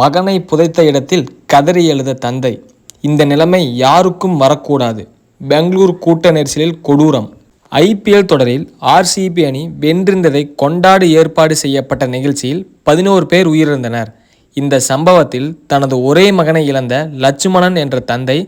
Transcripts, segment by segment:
மகனை புதைத்த இடத்தில் கதறி எழுத தந்தை. இந்த நிலைமை யாருக்கும் வரக்கூடாது. பெங்களூர் கூட்ட நெரிசலில் கொடூரம். ஐபிஎல் தொடரில் ஆர்சிபி அணி வென்றிருந்ததை கொண்டாடி ஏற்பாடு செய்யப்பட்ட நிகழ்ச்சியில் பதினோரு பேர் உயிரிழந்தனர். இந்த சம்பவத்தில் தனது ஒரே மகனை இழந்த லட்சுமணன் என்ற தந்தை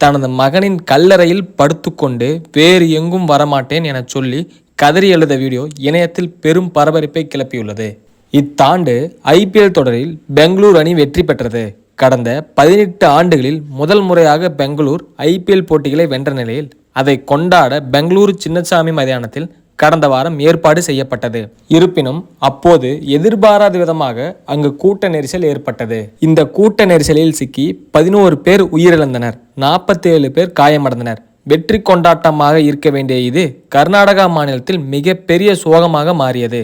தனது மகனின் கல்லறையில் படுத்துக்கொண்டு வேறு எங்கும் வரமாட்டேன் என சொல்லி கதறி எழுத வீடியோ இணையத்தில் பெரும் பரபரப்பை கிளப்பியுள்ளது. இத்தாண்டு ஐபிஎல் தொடரில் பெங்களூர் அணி வெற்றி பெற்றது. கடந்த பதினெட்டு ஆண்டுகளில் முதல் முறையாக பெங்களூர் ஐபிஎல் போட்டிகளை வென்ற நிலையில் அதை கொண்டாட பெங்களூரு சின்னசாமி மைதானத்தில் கடந்த வாரம் ஏற்பாடு செய்யப்பட்டது. இருப்பினும் அப்போது எதிர்பாராத விதமாக அங்கு கூட்ட நெரிசல் ஏற்பட்டது. இந்த கூட்ட நெரிசலில் சிக்கி பதினோரு பேர் உயிரிழந்தனர் நாற்பத்தேழு பேர் காயமடைந்தனர். வெற்றி கொண்டாட்டமாக இருக்க வேண்டிய இது கர்நாடகா மாநிலத்தில் மிகப்பெரிய சோகமாக மாறியது.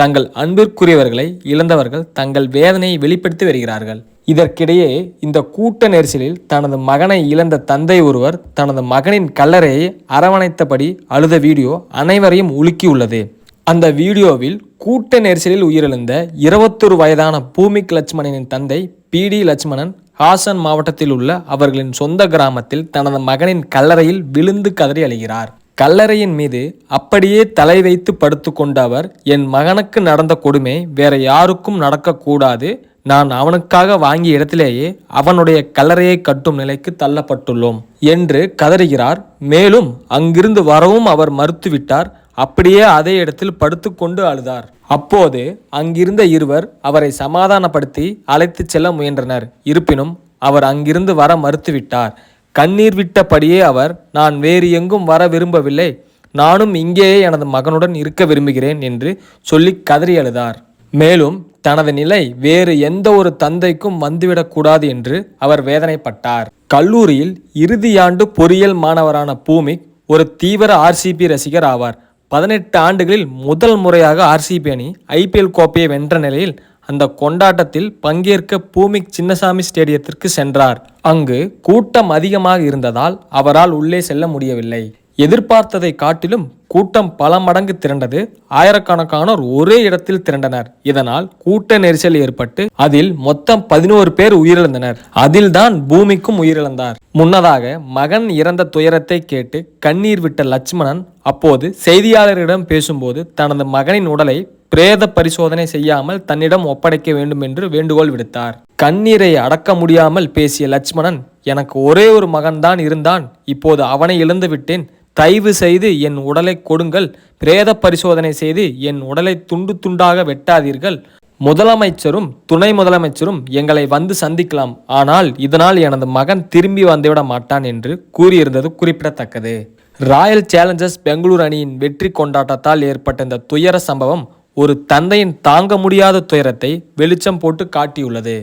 தங்கள் அன்பிற்குரியவர்களை இழந்தவர்கள் தங்கள் வேதனையை வெளிப்படுத்தி வருகிறார்கள். இதற்கிடையே இந்த கூட்ட நெரிசலில் தனது மகனை இழந்த தந்தை ஒருவர் தனது மகனின் கல்லறையை அரவணைத்தபடி அழுத வீடியோ அனைவரையும் உலுக்கியுள்ளது. அந்த வீடியோவில் கூட்ட நெரிசலில் உயிரிழந்த இருபத்தொரு வயதான பூமிக் லட்சுமணனின் தந்தை பி. டி. லட்சுமணன் ஹாசன் மாவட்டத்தில் உள்ள அவர்களின் சொந்த கிராமத்தில் தனது மகனின் கல்லறையில் விழுந்து கதறி அழுகிறார். கல்லறையின் மீது அப்படியே தலை வைத்து படுத்துக்கொண்ட அவர் என் மகனுக்கு நடந்த கொடுமை வேற யாருக்கும் நடக்கக்கூடாது. நான் அவனுக்காக வாங்கிய இடத்திலேயே அவனுடைய கல்லறையை கட்டும் நிலைக்கு தள்ளப்பட்டுள்ளோம் என்று கதறுகிறார். மேலும் அங்கிருந்து வரவும் அவர் மறுத்துவிட்டார். அப்படியே அதே இடத்தில் படுத்துக்கொண்டு அழுதார். அப்போது அங்கிருந்த இருவர் அவரை சமாதானப்படுத்தி அழைத்துச் செல்ல முயன்றனர். இருப்பினும் அவர் அங்கிருந்து வர மறுத்துவிட்டார். கண்ணீர் விட்டபடியே அவர் நான் வேறு எங்கும் வர விரும்பவில்லை. நானும் இங்கேயே எனது மகனுடன் இருக்க விரும்புகிறேன் என்று சொல்லி கதறி அழுதார். மேலும் தனது நிலை வேறு எந்த ஒரு தந்தைக்கும் வந்துவிடக்கூடாது என்று அவர் வேதனைப்பட்டார். கல்லூரியில் இறுதியாண்டு பொறியியல் மாணவரான பூமிக் ஒரு தீவிர ஆர்சிபி ரசிகர் ஆவார். பதினெட்டு ஆண்டுகளில் முதல் முறையாக ஆர்சிபி அணி ஐபிஎல் கோப்பையை வென்ற நிலையில் அந்த கொண்டாட்டத்தில் பங்கேற்க பூமிக் சின்னசாமி ஸ்டேடியத்திற்கு சென்றார். அங்கு கூட்டம் அதிகமாக இருந்ததால் அவரால் உள்ளே செல்ல முடியவில்லை. எதிர்பார்த்ததை காட்டிலும் கூட்டம் பல மடங்கு திரண்டது. ஆயிரக்கணக்கானோர் ஒரே இடத்தில் திரண்டனர். இதனால் கூட்ட நெரிசல் ஏற்பட்டு அதில் மொத்தம் பதினோரு பேர் உயிரிழந்தனர். அதில்தான் பூமிக்கும் உயிரிழந்தார். முன்னதாக மகன் இறந்த துயரத்தை கேட்டு கண்ணீர் விட்ட லட்சுமணன் அப்போது செய்தியாளரிடம் பேசும்போது தனது மகனின் உடலை பிரேத பரிசோதனை செய்யாமல் தன்னிடம் ஒப்படைக்க வேண்டும் என்று வேண்டுகோள் விடுத்தார். கண்ணீரை அடக்க முடியாமல் பேசிய லட்சுமணன் எனக்கு ஒரே ஒரு மகன்தான் இருந்தான். இப்போது அவனை இழந்து விட்டேன் தயவு செய்து என் உடலை கொடுங்கள். பிரேத பரிசோதனை செய்து என் உடலை துண்டு துண்டாக வெட்டாதீர்கள். முதலமைச்சரும் துணை முதலமைச்சரும் எங்களை வந்து சந்திக்கலாம். ஆனால் இதனால் எனது மகன் திரும்பி வந்துவிட மாட்டான் என்று கூறியிருந்தது குறிப்பிடத்தக்கது. ராயல் சேலஞ்சர்ஸ் பெங்களூர் அணியின் வெற்றி கொண்டாட்டத்தால் ஏற்பட்ட இந்த துயர சம்பவம் ஒரு தந்தையின் தாங்க முடியாத துயரத்தை வெளிச்சம் போட்டு காட்டியுள்ளது.